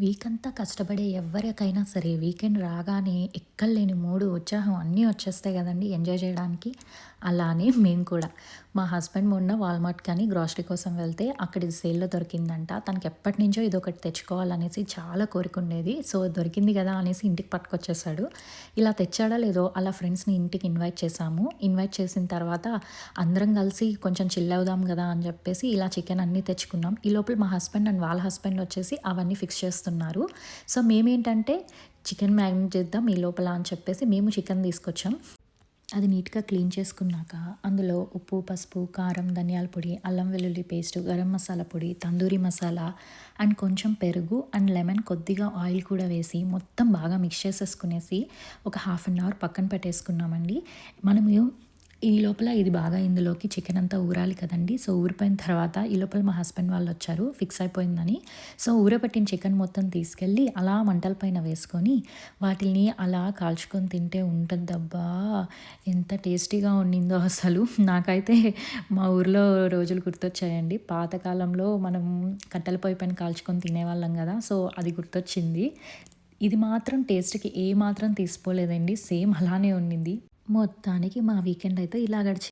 Week అంతా కష్టపడే ఎవరికైనా సరే వీకెండ్ రాగానే ఎక్కడలేని మూడు ఉత్సాహం అన్నీ వచ్చేస్తాయి కదండీ ఎంజాయ్ చేయడానికి. అలానే మేము కూడా. మా హస్బెండ్ మొన్న వాల్మార్ట్ కానీ గ్రాసరీ కోసం వెళ్తే అక్కడ ఇది సేల్లో దొరికిందంట. తనకి ఎప్పటి నుంచో ఇది ఒకటి తెచ్చుకోవాలనేసి చాలా కోరిక ఉండేది సో దొరికింది కదా అనేసి ఇంటికి పట్టుకొచ్చేసాడు. ఇలా తెచ్చాడా లేదో అలా ఫ్రెండ్స్ని ఇంటికి ఇన్వైట్ చేసాము ఇన్వైట్ చేసిన తర్వాత అందరం కలిసి కొంచెం చిల్ అవుదాం కదా అని చెప్పేసి ఇలా చికెన్ అన్నీ తెచ్చుకున్నాం. ఈ లోపల మా హస్బెండ్ అండ్ వాళ్ళ హస్బెండ్ వచ్చేసి అవన్నీ ఫిక్స్ చేస్తున్నారు. సో మేమేంటంటే చికెన్ మ్యారినేట్ చేద్దాం ఈ లోపల అని చెప్పేసి మేము చికెన్ తీసుకొచ్చాం. అది నీట్గా క్లీన్ చేసుకున్నాక అందులో ఉప్పు పసుపు కారం ధనియాల పొడి అల్లం వెల్లుల్లి పేస్ట్ గరం మసాలా పొడి తందూరి మసాలా అండ్ కొంచెం పెరుగు అండ్ లెమన్ కొద్దిగా ఆయిల్ కూడా వేసి మొత్తం బాగా మిక్స్ చేసేసుకునేసి ఒక హాఫ్ అన్ అవర్ పక్కన పెట్టేసుకున్నామండి. మనము ఈ లోపల ఇది బాగా ఇందులోకి చికెన్ అంతా ఊరాలి కదండి. సో ఊరిపోయిన తర్వాత ఈ లోపల మా హస్బెండ్ వాళ్ళు వచ్చారు ఫిక్స్ అయిపోయిందని. సో ఊరపెట్టిన చికెన్ మొత్తం తీసుకెళ్ళి అలా మంటల పైన వేసుకొని వాటిని అలా కాల్చుకొని తింటే ఉంటుందబ్బా ఎంత టేస్టీగా ఉండిందో అసలు. నాకైతే మా ఊర్లో రోజులు గుర్తొచ్చాయండి. పాతకాలంలో మనం కట్టెల పొయ్యి పైన కాల్చుకొని తినేవాళ్ళం కదా సో అది గుర్తొచ్చింది. ఇది మాత్రం టేస్ట్కి ఏ మాత్రం తీసుకోలేదండి. సేమ్ అలానే ఉండింది. మొత్తానికి మా వీకెండ్ అయితే ఇలా గడిచింది